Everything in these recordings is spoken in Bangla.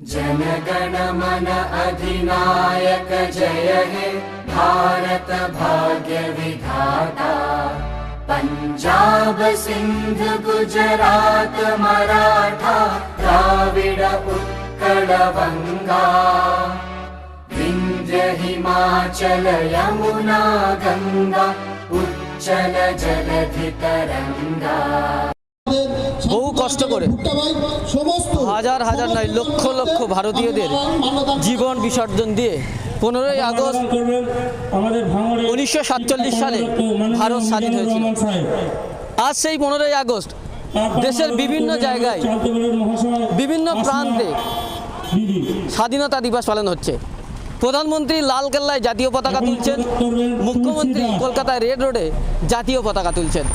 जनगण मन अधिनायक जय हे भारत भाग्य विधाता। पञ्जाब सिन्ध गुजरात मराठा द्राविड उत्कल बङ्गा विन्ध्य हिमाचल यमुना गङ्गा उच्चल जलधि तरङ्गा বহু কষ্ট করে। হাজার হাজার নয়, লক্ষ লক্ষ ভারতীয়দের জীবন বিসর্জন দিয়ে পনেরোই আগস্ট উনিশশো সাতচল্লিশ সালে ভারত স্বাধীন হয়েছিল। আজ সেই পনেরোই আগস্ট দেশের বিভিন্ন জায়গায়, বিভিন্ন প্রান্তে স্বাধীনতা দিবস পালন হচ্ছে। প্রধানমন্ত্রী লালকেল্লায় জাতীয় পতাকা তুলছেন, মুখ্যমন্ত্রী কলকাতায় রেড রোডে জাতীয় পতাকা তুলছেন।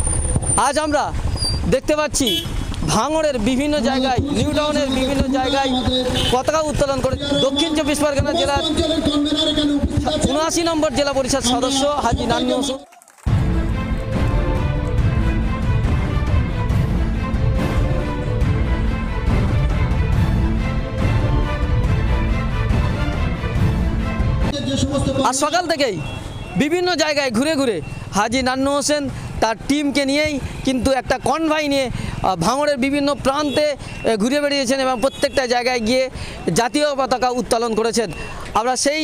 আজ আমরা দেখতে পাচ্ছি ভাঙড়ের বিভিন্ন জায়গায়, নিউ টাউনের বিভিন্ন জায়গায় পতাকা উত্তোলন করে দক্ষিণ চব্বিশ পরগনা জেলার উনআশি নম্বর জেলা পরিষদ সদস্য হাজি নান্নি হোসেন আর সকাল থেকেই বিভিন্ন জায়গায় ঘুরে ঘুরে হাজি নান্নু হোসেন তার টিমকে নিয়েই কিন্তু একটা কনভাই নিয়ে ভাঙড়ের বিভিন্ন প্রান্তে ঘুরে বেড়িয়েছেন এবং প্রত্যেকটা জায়গায় গিয়ে জাতীয় পতাকা উত্তোলন করেছেন। আমরা সেই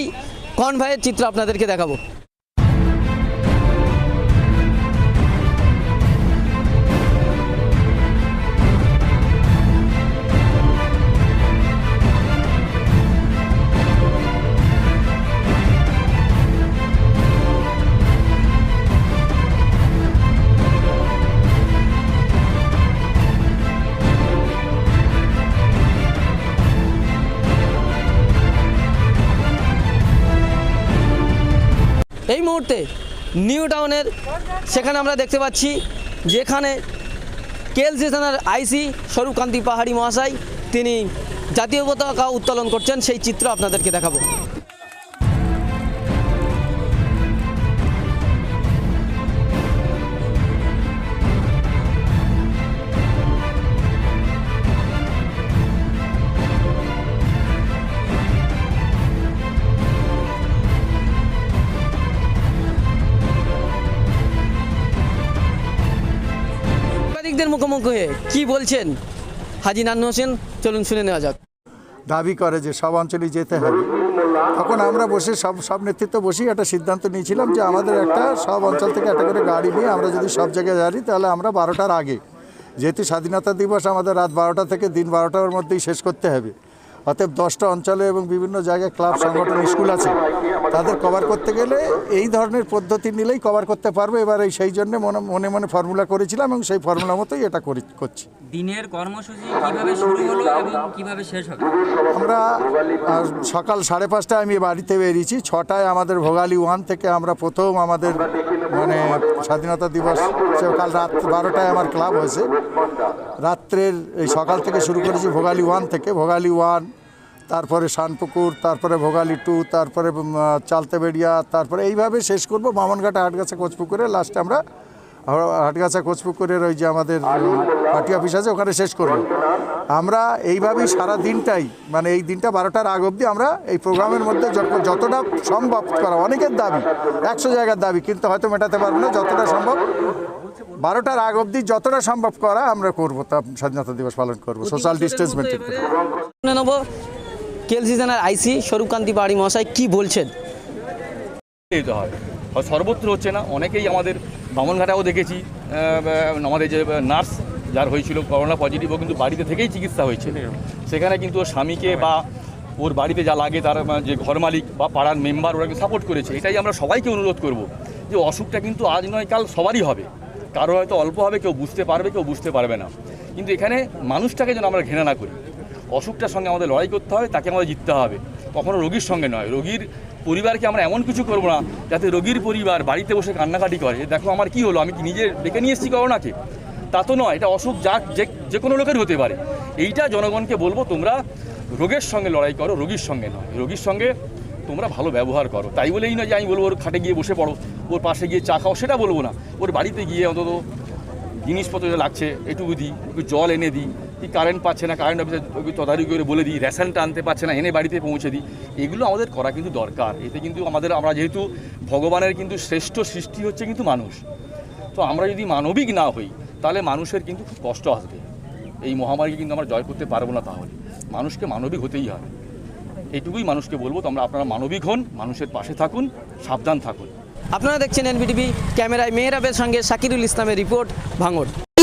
কনভাইয়ের চিত্র আপনাদেরকে দেখাবো। এই মুহূর্তে নিউ টাউনের সেখানে আমরা দেখতে পাচ্ছি যেখানে কেএলসি থানার আইসি স্বরূপকান্তি পাহাড়ি মহাশয়, তিনি জাতীয় পতাকা উত্তোলন করছেন। সেই চিত্র আপনাদেরকে দেখাবো। সাংবাদিকদের মুখোমুখি হয়ে কি বলছেন হাজি নান্নু হোসেন? চলুন শুনে নেওয়া যাক। দাবি করে যে সব অঞ্চলে যেতে হবে। তখন আমরা বসে সব সব নেতৃত্ব বসেই একটা সিদ্ধান্ত নিয়েছিলাম যে আমাদের একটা সব অঞ্চল থেকে একটা করে গাড়ি নিয়ে আমরা যদি সব জায়গায় যাই তাহলে আমরা বারোটার আগে। যেহেতু স্বাধীনতা দিবস আমাদের রাত বারোটা থেকে দিন বারোটার মধ্যেই শেষ করতে হবে। অতএব দশটা অঞ্চলে এবং বিভিন্ন জায়গায় ক্লাব সংগঠন স্কুল আছে। তাদের কভার করতে গেলে এই ধরনের পদ্ধতি নিলেই কভার করতে পারব। এবার এই সেই জন্য মনে মনে মনে ফর্মুলা করেছিলাম এবং সেই ফর্মুলা মতোই এটা করি করছি। দিনের কর্মসূচি কীভাবে শুরু হলো এবং কীভাবে শেষ হবে? আমরা সকাল সাড়ে পাঁচটায় আমি বাড়িতে বেরিয়েছি। ছটায় আমাদের ভোগালী ওয়ান থেকে আমরা প্রথম আমাদের মানে স্বাধীনতা দিবস কাল রাত বারোটায় আমার ক্লাব হয়েছে। রাত্রের এই সকাল থেকে শুরু করেছি ভোগালি ওয়ান থেকে। ভোগালি ওয়ান, তারপরে শানপুকুর, তারপরে ভোগালি টু, তারপরে চালতে বেড়িয়া তারপরে এইভাবে শেষ করব। বামনঘাটা হাটগাছা, কোচপুকুরে লাস্টে আমরা হাটগাছা কোচপুকুরের ওই যে আমাদের পার্টি অফিস আছে ওখানে শেষ করব আমরা এইভাবেই সারা দিনটাই মানে এই দিনটা বারোটার আগ অবধি আমরা এই প্রোগ্রামের মধ্যে যত- যতটা সম্ভব করা অনেকের দাবি একশো জায়গার দাবি কিন্তু হয়তো মেটাতে পারব না যতটা সম্ভব। বারোটার আগ অবধি যতটা সম্ভব করা আমরা করব তা স্বাধীনতা দিবস পালন করব সোশ্যাল ডিস্টেন্স মেনটেন করে শুনে নেব কেএলসি থানার আইসি স্বরূপকান্তি বাড়ি মহাশয় কি বলছেন? হয়। সর্বত্র হচ্ছে না অনেকেই আমাদের বামনঘাটাও দেখেছি আমাদের যে নার্স যার হয়েছিল করোনা পজিটিভ ও কিন্তু বাড়িতে থেকেই চিকিৎসা হয়েছে। সেখানে কিন্তু ওর স্বামীকে বা ওর বাড়িতে যা লাগে তার যে ঘর মালিক বা পাড়ার মেম্বার ওরা সাপোর্ট করেছে। এটাই আমরা সবাইকে অনুরোধ করব যে অসুখটা কিন্তু আজ নয়, কাল সবারই হবে। কারও হয়তো অল্প হবে, কেউ বুঝতে পারবে, কেউ বুঝতে পারবে না। কিন্তু এখানে মানুষটাকে যেন আমরা ঘৃণা না করি। অসুখটার সঙ্গে আমাদের লড়াই করতে হবে, তাকে আমাদের জিততে হবে। কখনো রোগীর সঙ্গে নয়, রোগীর পরিবারকে আমরা এমন কিছু করব না যাতে রোগীর পরিবার বাড়িতে বসে কান্নাকাটি করে। দেখো আমার কি হলো? আমি কি নিজে ডেকে নিয়ে এসেছি করোনাকে? তা তো নয়, এটা অসুখ যা যে যে কোনো লোকের হতে পারে। এইটা জনগণকে বলব, তোমরা রোগের সঙ্গে লড়াই করো, রোগীর সঙ্গে নয়। রোগীর সঙ্গে তোমরা ভালো ব্যবহার করো। তাই বলেই নয় যে আমি বলব, ওর খাটে গিয়ে বসে পড়ো, ওর পাশে গিয়ে চা খাও, সেটা বলব না। ওর বাড়িতে গিয়ে অন্তত জিনিসপত্র লাগছে, এটুকু দিই, একটু জল এনে দিই। কি কারেন্ট পাচ্ছে না কারেন্ট অফিসে তদারকি করে বলে দিই রেশনটা আনতে পারছে না, এনে বাড়িতে পৌঁছে দিই, এগুলো আমাদের করা কিন্তু দরকার। এতে কিন্তু আমাদের, আমরা যেহেতু ভগবানের কিন্তু শ্রেষ্ঠ সৃষ্টি হচ্ছে কিন্তু মানুষ। তো আমরা যদি মানবিক না হই, তাহলে মানুষের কিন্তু খুব কষ্ট আসবে। এই মহামারীকে কিন্তু আমরা জয় করতে পারব না তাহলে। মানুষকে মানবিক হতেই হবে। এইটুকুই মানুষকে বলব, তোমরা আপনারা মানবিক হন, মানুষের পাশে থাকুন, সাবধান থাকুন। আপনারা দেখছেন এনবিটিভি ক্যামেরায় মেহরাবের সঙ্গে শাকিরুল ইসলামের রিপোর্ট, ভাঙড়।